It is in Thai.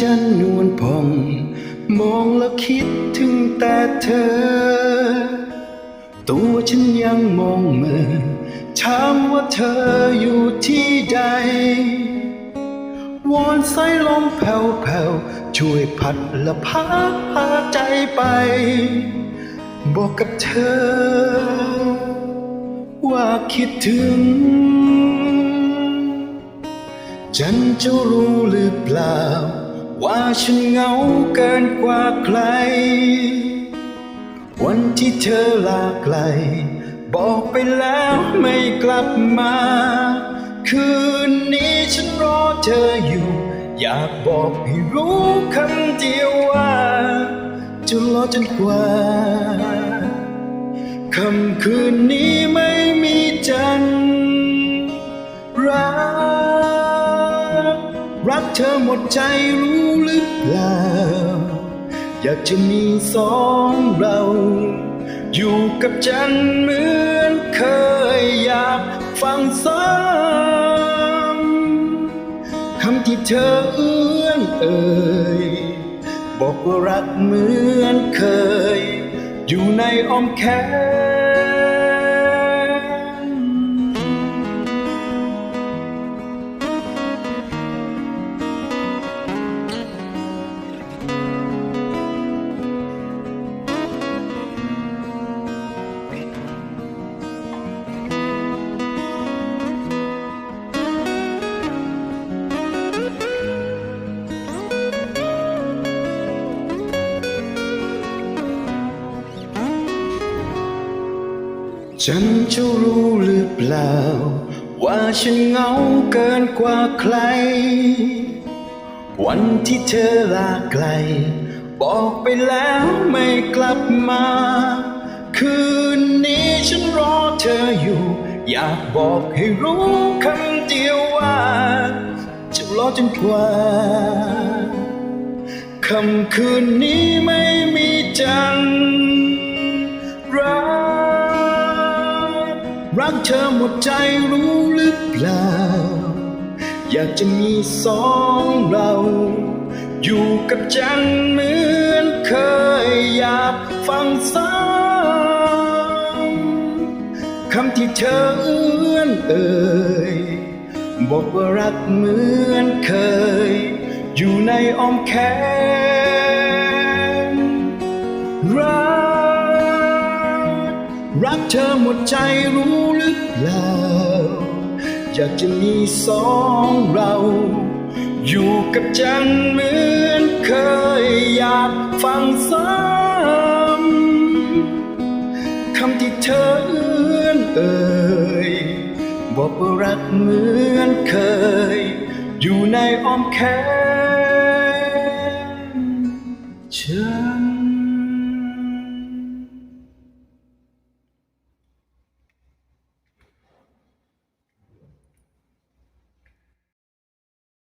ฉันนวลพอง มองแล้วคิดถึงแต่เธอ ตัวฉันยังมองเมือถามว่าเธออยู่ที่ใด วอนสายลมแผ่วๆ ช่วยพัดละพาพาใจไป บอกกับเธอ ว่าคิดถึง ฉันจะรู้หรือเปล่า ว่าฉันเหงาเกินกว่าใคร วันที่เธอลาไกล บอกไปแล้วไม่กลับมา คืนนี้ฉันรอเธออยู่ อยากบอกให้รู้คำเดียวว่าจะรอจนกว่าคำคืนนี้ เธอหมดใจรู้หรือเปล่า อยากจะมีสองเรา อยู่กับจันเหมือนเคยอยากฟังซ้ำคำที่เธอเอื้อนเอ่ยบอกว่ารักเหมือนเคย อยู่ในอ้อมแขน ฉันจะรู้หรือเปล่า ว่าฉันเหงาเกินกว่าใคร วันที่เธอลาไกล บอกไปแล้วไม่กลับมา คืนนี้ฉันรอเธออยู่ อยากบอกให้รู้คำเดียวว่าจะรอจนกว่าคำคืนนี้ไม่มีจันทร์ รักเธอหมดใจรู้หรือเปล่า อยากจะมีสองเรา อยู่กับจันเหมือนเคยอยากฟังซ้ำคำที่เธอเอื้อนเอ่ยบอกว่ารักเหมือนเคย อยู่ในอ้อมแขน รักเธอหมดใจรู้หรือเปล่า อยากจะมีสองเรา อยู่กับจันเหมือนเคยอยากฟังซ้ำคำที่เธอเอื้อนเอ่ยบอกว่ารักเหมือนเคย อยู่ในอ้อมแขนฉัน